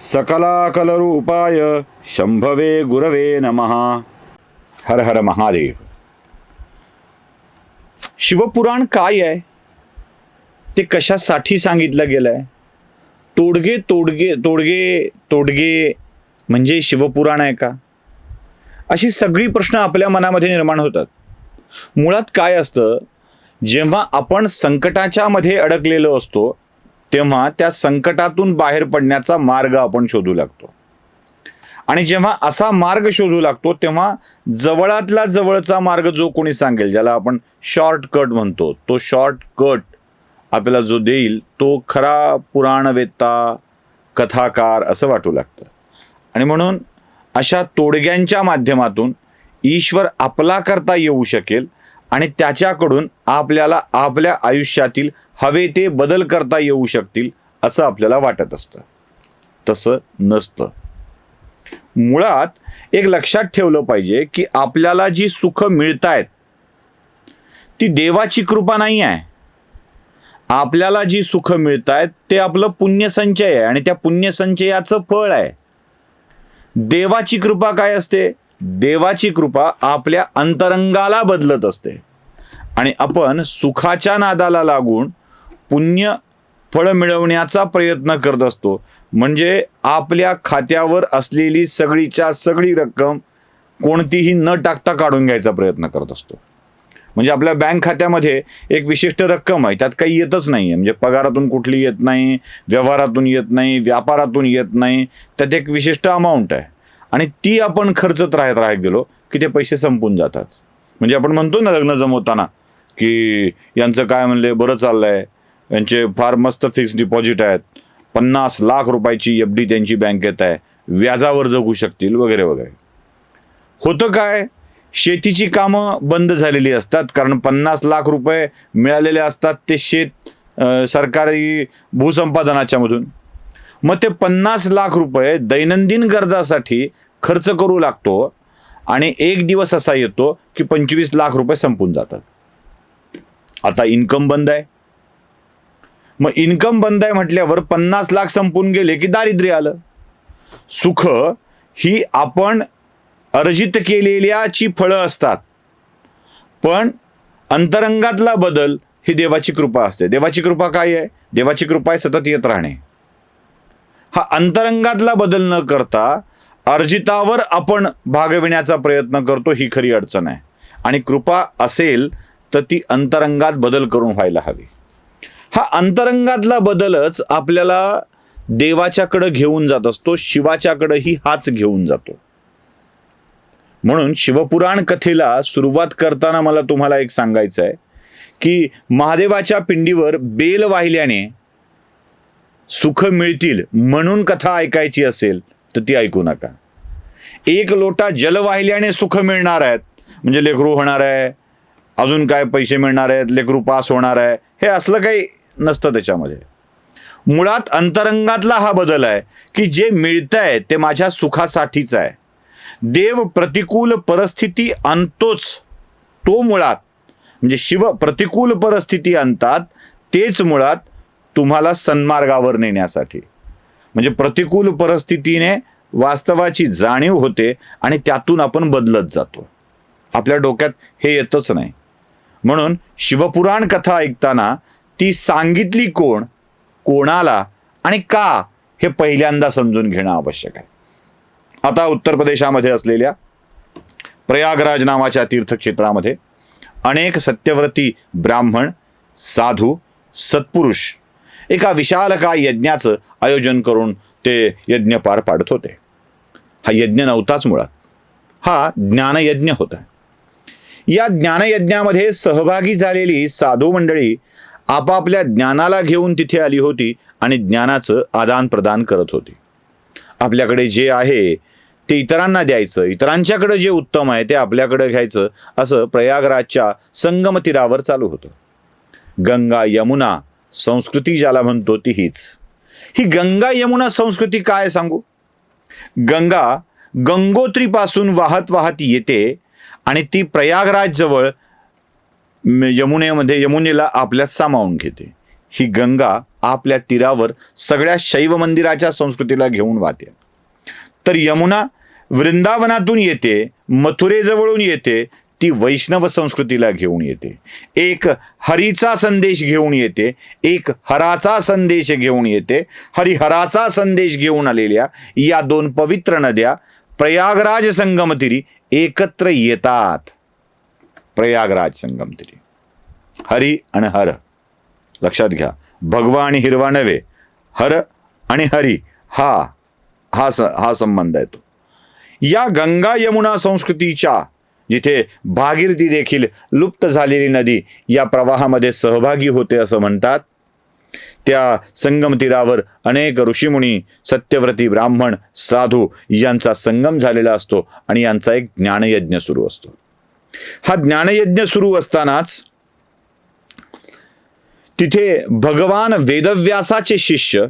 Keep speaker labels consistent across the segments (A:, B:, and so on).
A: सकलाकलरूपाय शंभवे गुरवे नमः। हर हर महादेव। शिवपुराण काय आहे? ते कशासाठी सांगितलं गेलंय? तोडगे तोडगे तोडगे तोडगे म्हणजे शिवपुराण आहे का? अशी सगळी प्रश्न आपल्या मनामध्ये निर्माण होतात. मुळात काय असतं? जेव्हा आपण संकटाच्या मध्ये अडकलेलो असतो तेव्हा त्या संकटातून बाहेर पडण्याचा मार्ग आपण शोधू लागतो. आणि जेव्हा असा मार्ग शोधू लागतो तेव्हा जवळातला जवळचा मार्ग जो कोणी सांगेल ज्याला आपण शॉर्टकट म्हणतो तो शॉर्टकट आपल्याला जो देईल तो खरा पुराणवेत्ता कथाकार असं वाटू लागतं. आणि म्हणून अशा तोडग्यांच्या माध्यमातून ईश्वर आपला करता येऊ शकेल आणि त्याच्याकडून आपल्याला आपल्या आयुष्यातील हवे ते बदल करता येऊ शकतील असं आपल्याला वाटत असतं. तसं नसतं. मुळात एक लक्षात ठेवलं पाहिजे की आपल्याला जी सुख मिळतायत ती देवाची कृपा नाही आहे. आपल्याला जी सुख मिळतायत ते आपलं पुण्यसंचय आहे आणि त्या पुण्यसंचयाचं फळ आहे. देवाची कृपा काय असते? देवाची कृपा आपल्या अंतरंगाला बदलत असते. आणि आपण सुखाच्या नादाला लागून पुण्य फळ मिळवण्याचा प्रयत्न करत असतो. म्हणजे आपल्या खात्यावर असलेली सगळीच्या सगळी रक्कम कोणतीही न टाकता काढून घ्यायचा प्रयत्न करत असतो. म्हणजे आपल्या बँक खात्यामध्ये एक विशिष्ट रक्कम आहे त्यात काही येतच नाही म्हणजे पगारातून कुठली येत नाही व्यवहारातून येत नाही व्यापारातून येत नाही. त्यात एक विशिष्ट अमाऊंट आहे. आणि ती आपण खर्चत राहत राहत गेलो की ते पैसे संपून जातात. म्हणजे आपण म्हणतो ना लग्न जमवताना की यांचं काय म्हणले बरं चाललंय. यांचे फार मस्त फिक्स डिपॉझिट आहेत. पन्नास लाख रुपयाची एफ डी त्यांची बँकेत आहे. व्याजावर जगू शकतील वगैरे वगैरे. होतं काय? शेतीची कामं बंद झालेली असतात. कारण पन्नास लाख रुपये मिळालेले असतात ते शेत सरकारी भूसंपादनाच्या मधून मग ते पन्नास लाख रुपये दैनंदिन गरजासाठी खर्च करू लागतो आणि एक दिवस असा येतो की पंचवीस लाख रुपये संपून जातात. आता इन्कम बंद आहे. मग इन्कम बंद आहे म्हटल्यावर पन्नास लाख संपून गेले की दारिद्र्य आलं. सुख ही आपण अर्जित केलेल्याची फळं असतात. पण अंतरंगातला बदल ही देवाची कृपा असते. देवाची कृपा काय आहे? देवाची कृपा आहे सतत येत राहणे. हा अंतरंगातला बदल न करता अर्जितावर आपण भागविण्याचा प्रयत्न करतो ही खरी अडचण आहे. आणि कृपा असेल तर ती अंतरंगात बदल करून व्हायला हवी. हा अंतरंगातला बदलच आपल्याला देवाच्याकडं घेऊन जात असतो शिवाच्याकडंही हाच घेऊन जातो. म्हणून शिवपुराण कथेला सुरुवात करताना मला तुम्हाला एक सांगायचं आहे की महादेवाच्या पिंडीवर बेल वाहिल्याने सुख मिळतील म्हणून कथा ऐकायची असेल तर ती ऐकू नका. एक लोटा जल वाहिल्याने सुख मिळणार आहेत. म्हणजे लेकरू होणार आहे अजून काय पैसे मिळणार आहेत लेकरू पास होणार आहे हे असलं काही नसतं त्याच्यामध्ये. मुळात अंतरंगातला हा बदल आहे की जे मिळतंय ते माझ्या सुखासाठीच आहे. देव प्रतिकूल परिस्थिती आणतोच. तो मुळात म्हणजे शिव प्रतिकूल परिस्थिती आणतात तेच मुळात तुम्हाला सन्मार्गावर नेण्यासाठी. म्हणजे प्रतिकूल परिस्थितीने वास्तवाची जाणीव होते आणि त्यातून आपण बदलत जातो. आपल्या डोक्यात हे येतच नाही. म्हणून शिवपुराण कथा ऐकताना ती सांगितली कोण कोणाला आणि का हे पहिल्यांदा समजून घेणं आवश्यक आहे. आता उत्तर प्रदेशामध्ये असलेल्या प्रयागराज नावाच्या तीर्थक्षेत्रामध्ये अनेक सत्यव्रती ब्राह्मण साधू सत्पुरुष एका विशालकाय यज्ञाचं आयोजन करून ते यज्ञ पार पाडत होते. हा यज्ञ नव्हताच मुळात. हा ज्ञानयज्ञ होता. या ज्ञानयज्ञामध्ये सहभागी झालेली साधू मंडळी आपापल्या ज्ञानाला घेऊन तिथे आली होती आणि ज्ञानाचं आदान प्रदान करत होती. आपल्याकडे जे आहे ते इतरांना द्यायचं इतरांच्याकडे जे उत्तम आहे ते आपल्याकडे घ्यायचं असं प्रयागराजच्या संगमतीरावर चालू होतं. गंगा यमुना संस्कृती ज्याला म्हणतो ती हीच. ही गंगा यमुना संस्कृती काय सांगू? गंगा गंगोत्रीपासून वाहत वाहत येते आणि ती प्रयागराज जवळ यमुनेमध्ये यमुनेला आपल्यात सामावून घेते. ही गंगा आपल्या तीरावर सगळ्या शैव मंदिराच्या संस्कृतीला घेऊन वाहते. तर यमुना वृंदावनातून येते मथुरेजवळून येते ती वैष्णव संस्कृतीला घेऊन येते. एक हरीचा संदेश घेऊन येते एक हराचा संदेश घेऊन येते हरिहराचा संदेश घेऊन आलेल्या या दोन पवित्र नद्या प्रयागराज संगमतिरी एकत्र येतात. प्रयागराज संगमतिरी हरी आणि हर. लक्षात घ्या. भगवा आणि हिरवा नव्हे. हर आणि हरी हा हा स हा संबंध आहे तो. या गंगा यमुना संस्कृतीच्या जिथे भागीरथी देखील लुप्त झालेली नदी या प्रवाहामध्ये सहभागी होते असं म्हणतात. त्या संगम तीरावर अनेक ऋषीमुनी सत्यव्रती ब्राह्मण साधू यांचा संगम झालेला असतो आणि यांचा एक ज्ञानयज्ञ सुरू असतो. हा ज्ञानयज्ञ सुरू असतानाच तिथे भगवान वेदव्यासाचे शिष्य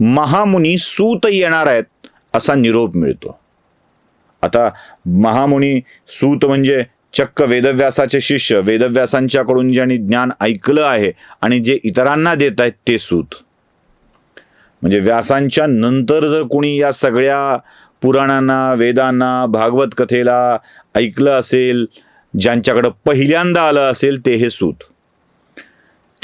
A: महामुनी सूत येणार आहेत असा निरोप मिळतो. आता महामुनी सूत म्हणजे चक्क वेदव्यासाचे शिष्य. वेदव्यासांच्याकडून ज्यांनी ज्ञान ऐकलं आहे आणि जे इतरांना देत आहेत ते सूत. म्हणजे व्यासांच्या नंतर जर कोणी या सगळ्या पुराणांना वेदांना भागवत कथेला ऐकलं असेल ज्यांच्याकडं पहिल्यांदा आलं असेल ते हे सूत.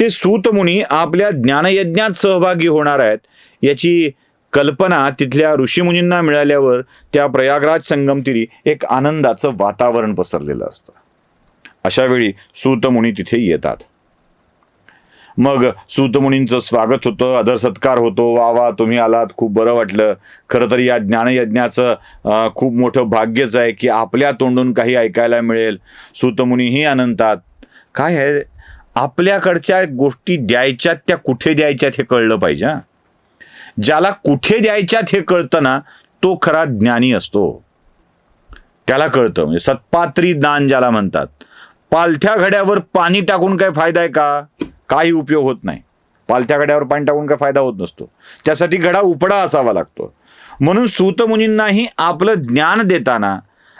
A: ते सूतमुनी आपल्या ज्ञानयज्ञात सहभागी होणार आहेत. याची कल्पना तिथल्या ऋषीमुनींना मिळाल्यावर त्या प्रयागराज संगमतीरी एक आनंदाचं वातावरण पसरलेलं असतं. अशा वेळी सूतमुनी तिथे येतात. मग सूतमुनींचं स्वागत होतं आदर सत्कार होतो वा वा तुम्ही आलात खूप बरं वाटलं. खरं तर या ज्ञानयज्ञाचं खूप मोठं भाग्यच आहे की आपल्या तोंडून काही ऐकायला मिळेल. सूतमुनीही आनंदात काय आहे? आपल्याकडच्या गोष्टी द्यायच्यात त्या कुठे द्यायच्यात हे कळलं पाहिजे ज्याला कुठे द्यायच्यात हे कळतं ना तो खरा ज्ञानी असतो. त्याला कळतं म्हणजे सत्पात्री दान ज्याला म्हणतात. पालथ्या घड्यावर पाणी टाकून काय फायदा आहे का? काही उपयोग होत नाही. पालथ्या घड्यावर पाणी टाकून काय फायदा होत नसतो. त्यासाठी घडा उपडा असावा लागतो. म्हणून सूतमुनींनाही आपलं ज्ञान देताना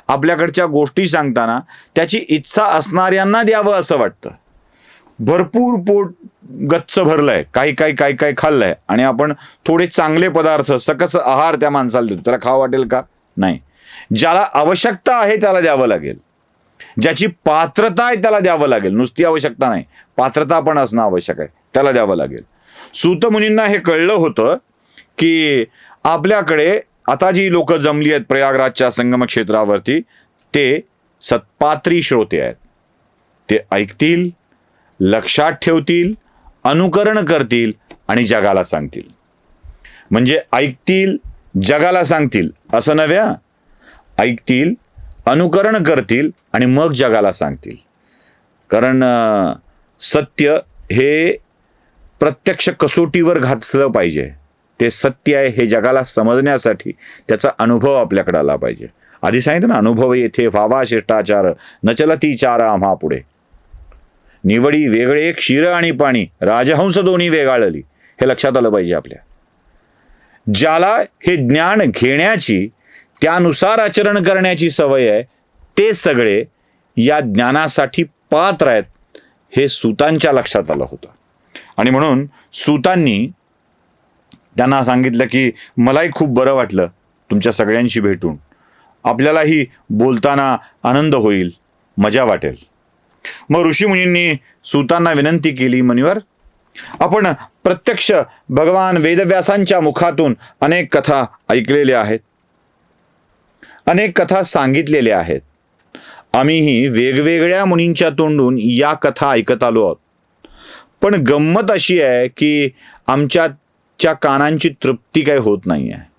A: आपल्याकडच्या गोष्टी सांगताना त्याची इच्छा असणाऱ्यांना द्यावं असं वाटतं. भरपूर पोट गच्च भरलंय काही काही काही काही खाल्लंय आणि आपण थोडे चांगले पदार्थ सकस आहार त्या माणसाला देतो. त्याला खावं वाटेल का? नाही. ज्याला आवश्यकता आहे त्याला द्यावं लागेल. ज्याची पात्रता आहे त्याला द्यावं लागेल. नुसती आवश्यकता नाही. पात्रता पण असणं आवश्यक आहे. त्याला द्यावं लागेल. सूतमुनींना हे कळलं होतं की आपल्याकडे आता जी लोक जमली आहेत प्रयागराजच्या संगम क्षेत्रावरती ते सत्पात्री श्रोते आहेत. ते ऐकतील लक्षात ठेवतील अनुकरण करतील आणि जगाला सांगतील. म्हणजे ऐकतील जगाला सांगतील असं नव्या ऐकतील अनुकरण करतील आणि मग जगाला सांगतील. कारण सत्य हे प्रत्यक्ष कसोटीवर घातलं पाहिजे. ते सत्य आहे हे जगाला समजण्यासाठी त्याचा अनुभव आपल्याकडे आला पाहिजे. आधी सांगितलं ना अनुभव येथे व्हावा शिष्टाचार न चार आम्हा पुढे. निवडी वेगळे क्षीर आणि पाणी राजहंस दोन्ही वेगाळली. हे लक्षात आलं पाहिजे आपल्या. ज्याला हे ज्ञान घेण्याची त्यानुसार आचरण करण्याची सवय आहे ते सगळे या ज्ञानासाठी पात्र आहेत हे सुतांच्या लक्षात आलं होतं. आणि म्हणून सुतांनी त्यांना सांगितलं की मलाही खूप बरं वाटलं तुमच्या सगळ्यांशी भेटून. आपल्यालाही बोलताना आनंद होईल मजा वाटेल. मग ऋषीमुनींनी सुतांना विनंती केली मनिवर आपण प्रत्यक्ष भगवान वेदव्यासांच्या मुखातून अनेक कथा ऐकलेल्या आहेत. अनेक कथा सांगितलेल्या आहेत. आम्हीही वेगवेगळ्या मुनींच्या तोंडून या कथा ऐकत आलो आहोत. पण गंमत अशी आहे की आमच्याच्या कानांची तृप्ती काही होत नाही आहे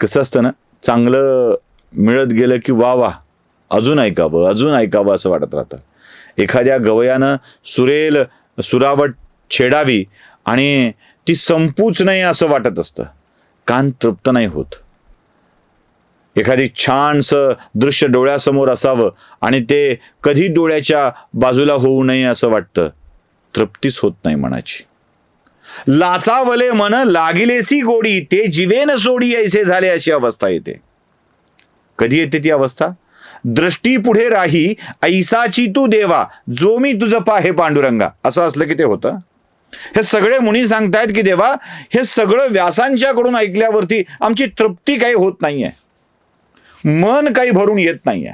A: कसं असतं ना चांगलं मिळत गेलं की वा वा अजून ऐकावं अजून ऐकावं असं वाटत राहतं. एखाद्या गवयानं सुरेल सुरावट छेडावी आणि ती संपूच नाही असं वाटत असतं. कान तृप्त नाही होत. एखादी छानसं दृश्य डोळ्यासमोर असावं आणि ते कधी डोळ्याच्या बाजूला होऊ नये असं वाटतं. तृप्तीच होत नाही मनाची. लाचावले मन लागिलेसी गोडी ते जीवेन सोडी ऐसे झाले अशी अवस्था येते. कधी येते ती अवस्था? दृष्टी पुढे राही ऐसाची तू देवा जो मी तुझं पाहे पांडुरंगा. असं असलं की ते होतं. हे सगळे मुनी सांगतायत की देवा हे सगळं व्यासांच्याकडून ऐकल्यावरती आमची तृप्ती काही होत नाहीये. मन काही भरून येत नाहीये.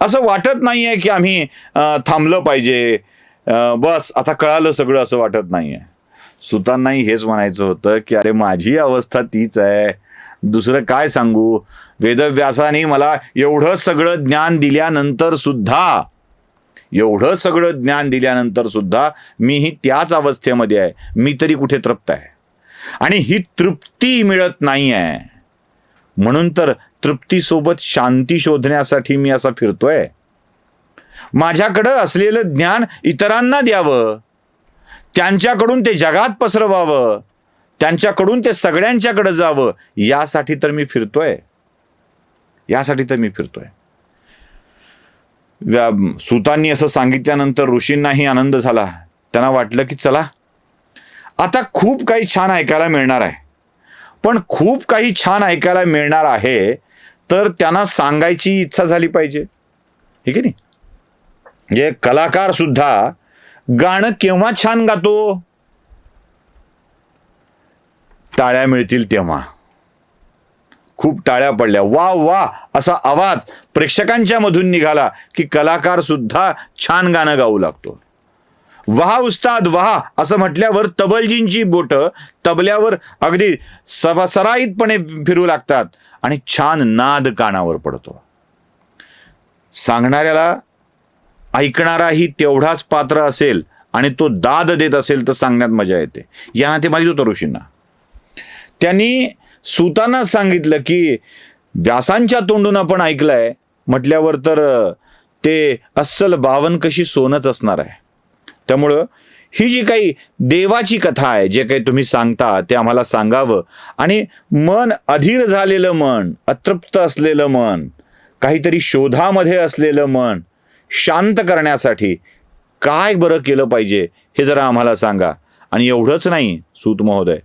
A: असं वाटत नाहीये की आम्ही थांबलं पाहिजे. बस आता कळालं सगळं असं वाटत नाहीये. सुतांनाही हेच म्हणायचं होतं की अरे माझी अवस्था तीच आहे. दुसरं काय सांगू? वेदव्यासाने मला एवढं सगळं ज्ञान दिल्यानंतर सुद्धा एवढं सगळं ज्ञान दिल्यानंतर सुद्धा मीही त्याच अवस्थेमध्ये आहे. मी तरी कुठे तृप्त आहे? आणि ही तृप्ती मिळत नाही आहे म्हणून तर तृप्तीसोबत शांती शोधण्यासाठी मी असा फिरतोय. माझ्याकडं असलेलं ज्ञान इतरांना द्यावं. त्यांच्याकडून ते जगात पसरवावं. त्यांच्याकडून ते सगळ्यांच्याकडे जावं यासाठी तर मी फिरतोय. यासाठी तर मी फिरतोय. सुतांनी असं सांगितल्यानंतर ऋषींनाही आनंद झाला. त्यांना वाटलं की चला आता खूप काही छान ऐकायला मिळणार आहे. पण खूप काही छान ऐकायला मिळणार आहे तर त्यांना सांगायची इच्छा झाली पाहिजे. ठीक आहे नी जे कलाकार सुद्धा गाणं केव्हा छान गातो? टाळ्या मिळतील तेव्हा. खूप टाळ्या पडल्या. वा वा असा आवाज प्रेक्षकांच्या मधून निघाला की कलाकार सुद्धा छान गाणं गाऊ लागतो. वहा उस्ताद वहा असं म्हटल्यावर तबलजींची बोट तबल्यावर अगदी सवा सराईतपणे फिरू लागतात आणि छान नाद कानावर पडतो. सांगणाऱ्याला ऐकणाराही तेवढाच पात्र असेल आणि तो दाद देत असेल तर सांगण्यात मजा येते. यांना ते माहीत होतं ऋषींना त्यांनी सुतांना सांगितलं की व्यासांच्या तोंडून आपण ऐकलंय. म्हटल्यावर तर ते अस्सल बावन कशी सोनच असणार आहे. त्यामुळं ही जी काही देवाची कथा आहे जे काही तुम्ही सांगता ते आम्हाला सांगावं. आणि मन अधीर झालेलं मन अतृप्त असलेलं मन काहीतरी शोधामध्ये असलेलं मन शांत करण्यासाठी काय बरं केलं पाहिजे हे जरा आम्हाला सांगा. आणि एवढंच नाही सूत महोदय.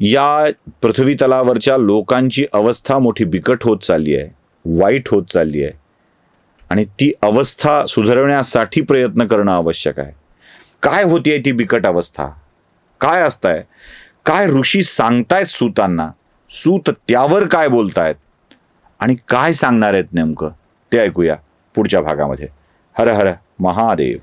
A: या पृथ्वी तलावरच्या लोकांची अवस्था मोठी बिकट होत चालली आहे वाईट होत चालली आहे. आणि ती अवस्था सुधारण्यासाठी प्रयत्न करणं आवश्यक आहे. काय होतीये ती बिकट अवस्था? काय असताय? काय ऋषी सांगतायत सूतांना? सूत त्यावर काय बोलतायत? आणि काय सांगणार आहेत नेमकं? ते ऐकूया पुढच्या भागामध्ये. हर हर महादेव.